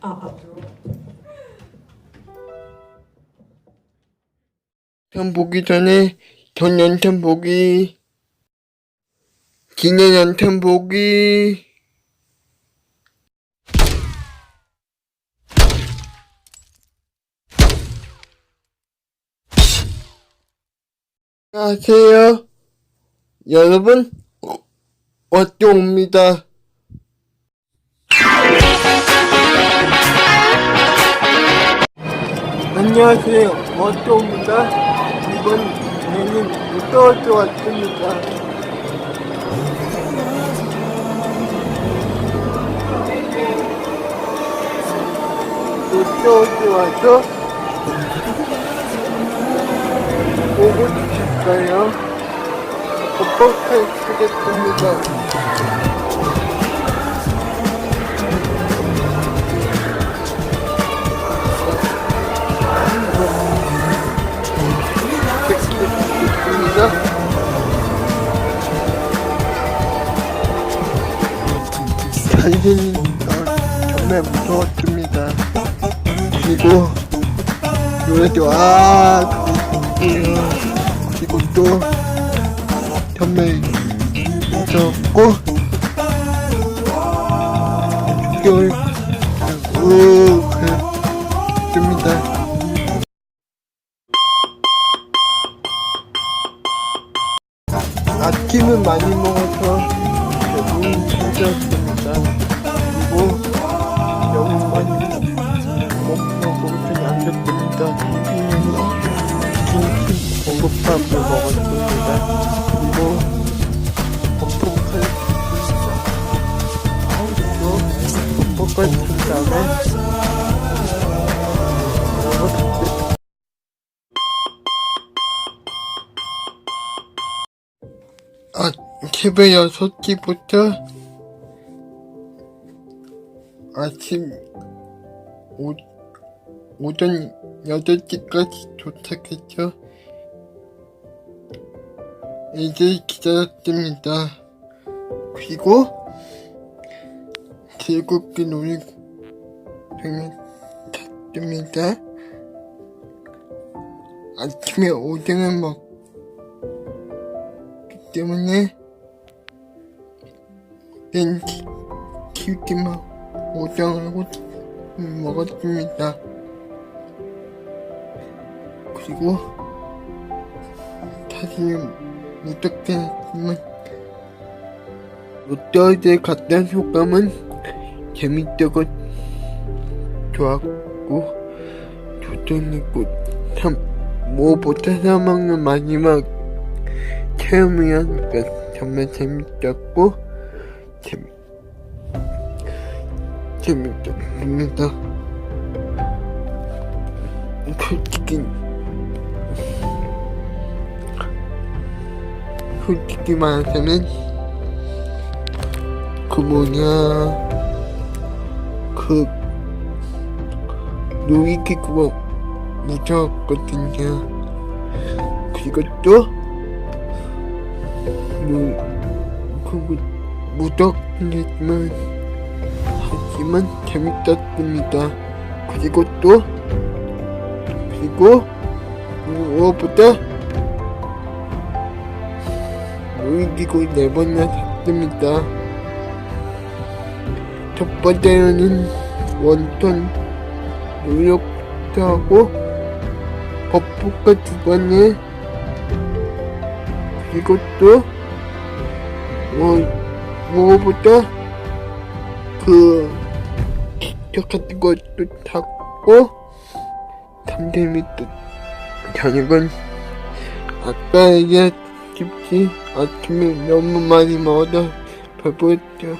아, 아. 전 보기 전에 전 연탄 보기 기내 연탄 보기. 안녕하세요. 여러분 어, 어쩌옵니다 안녕하세요. 어쩌옵니다. 이번 얘는 무서워져 왔습니다. 무서워져 와서 보고 싶을까요? 뻑뻑하겠습니다. 달리는 정말 무서웠습니다. 그리고 노래도 아 그리고 또 정말 무서웠고 겨울 우 그랬습니다. 공급밥을 먹었습니다. 그리고. 그리고 볶아 준 다음에. 아, 새벽 6시부터 아침 오, 오전 8시까지 도착했죠. 이제 기다렸습니다. 그리고 즐겁게 놀이공원에 탔습니다. 아침에 오뎅을 먹 때문에 렌치 키우기만 오장하고 먹었습니다. 그리고 사진은 무섭게 했지만 롯데월드에 갔던 소감은 재밌다고 좋았고 조정했고 참 무엇보다 사먹는 마지막 체험이었으니까 정말 재밌었고 재밌 재밌었습니다. 솔직히 솔직히 말하자면 그 뭐냐 그 놀이기구가 무서웠거든요. 그리고 또 뭐, 그거 무섭겠지만, 하지만 재밌었습니다. 그리고 또, 그리고, 무엇보다, 놀이기구 네 번이나 샀습니다. 첫 번째는 원톤 노력도 하고, 버프가 두 번에, 그리고 또, 뭐, 무엇보다 그, 틱톡 같은 것도 탔고, 잠들이 또 저녁은 아까 얘기했듯이 아침에 너무 많이 먹어서 배부르죠.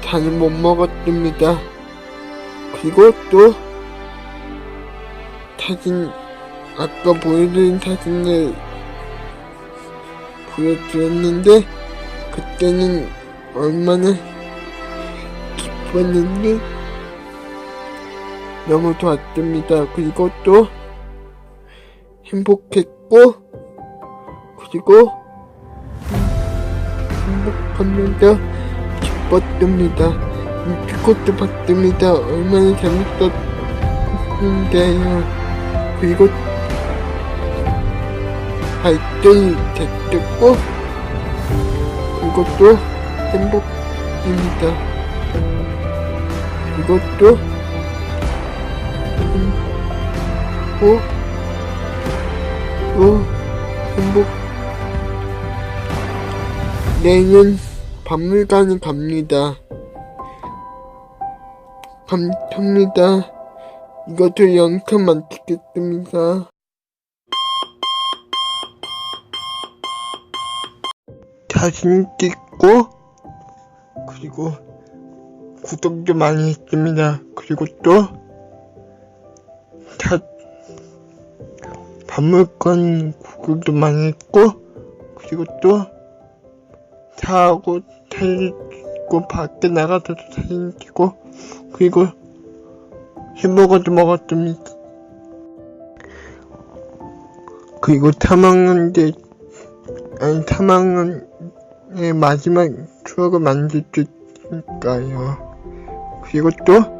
잘 못 먹었습니다. 그리고 또 사진 아까 보여드린 사진을 보여드렸는데 그때는 얼마나 기뻤는지 너무 좋았습니다. 그리고 또 행복했고 그리고 행복하면서 기뻤습니다. 그것도 봤습니다. 얼마나 재밌었는데요. 그리고 발전이 됐고 또 행복입니다. 또 행복 내년 박물관에 갑니다. 감사합니다. 이것도 영상 마치겠습니다. 사진 찍고 그리고 구독도 많이 했습니다. 그리고 또 자, 박물관 구독도 많이 했고 그리고 또 사진 찍고 밖에 나가서도 사진 찍고 그리고 햄버거도 먹었습니다. 그리고 3학년때 아니 3학년의 마지막 추억을 만들 수 있으니까요. 그리고 또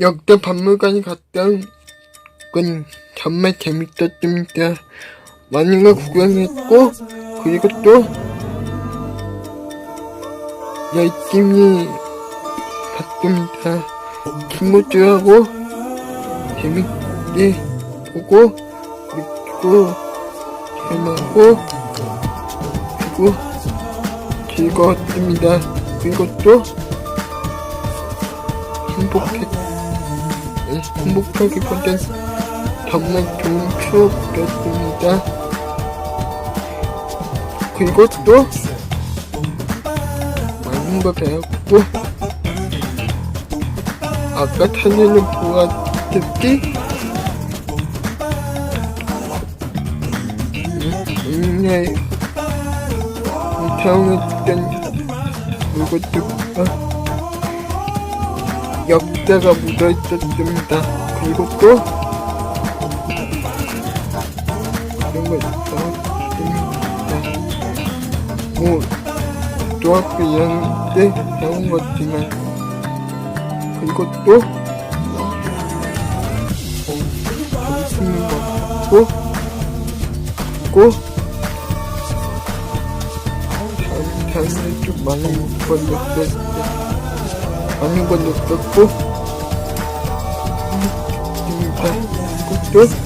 역대 박물관에 갔다 온건 정말 재밌었습니다. 많은 걸 구경했고 그리고 또 열심히 봤습니다. 친구들하고 재밌게 보고 그리고 재밌고 그리고 즐거웠습니다. 그리고 또 행복했 네, 행복하기보단 정말 좋은 추억이었습니다. 그리고 또 많은 걸 배웠고 아까 사진을 보았듯이 옛날 사용했던 물건들과 역사가 묻어있었습니다. 그리고 또 있었습니다. 뭐 중학교 2학년 때 배운 것지만 어, 재밌는 그리고 다른 사람들 좀 많은 건 느꼈을 많은 건 느꼈고 또우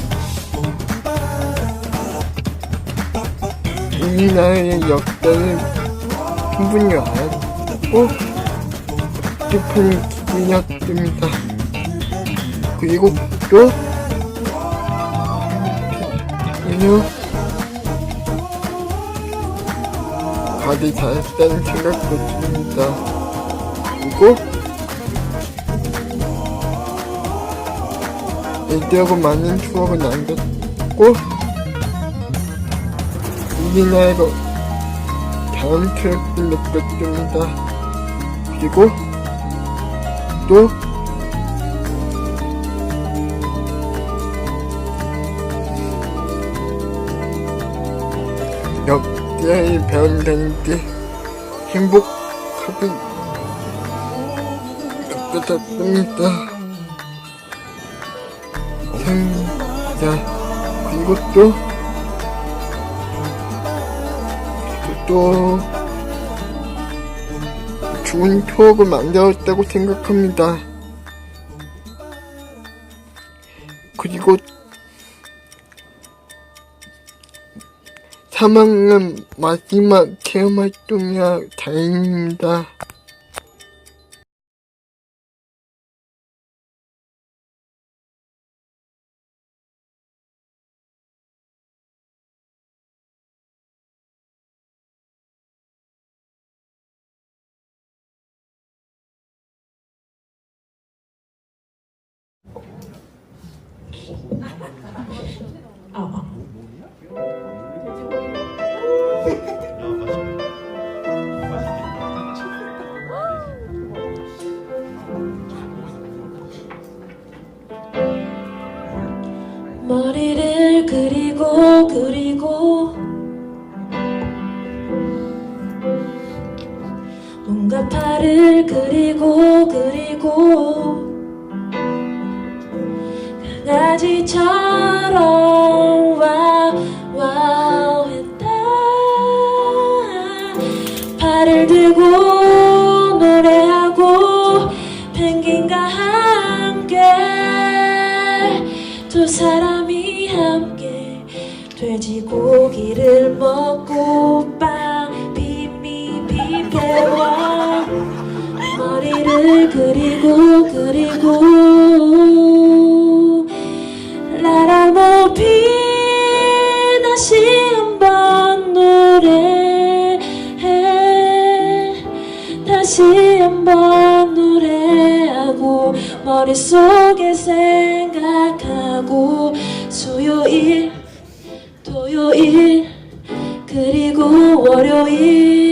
리나라의 역사를 충분히 알았고 뜻깊은 기분이었습니다. 그리고 또 전혀 다들 잘했다는 생각도 듭니다. 그리고 애들하고 많은 추억을 남겼고 우리나라가 자연스럽게 느꼈습니다. 그리고 또 배운다는 게 행복하게 느껴졌습니다. 자, 그리고 또 또 좋은 추억을 만들었다고 생각합니다. 그리고 3학년 마지막 체험 활동이라 다행입니다. 아, 아. 머리를 그리고 그리고 뭔가 팔을 그리고 그리고 강아지처럼 두 사람이 함께 돼지고기를 먹고 빵 비미 비벼와 머리를 그리고 그리고 나라 높이 다시 한번 노래해. 다시 한번 노래하고 머릿속에 생 만나고 수요일 토요일 그리고 월요일.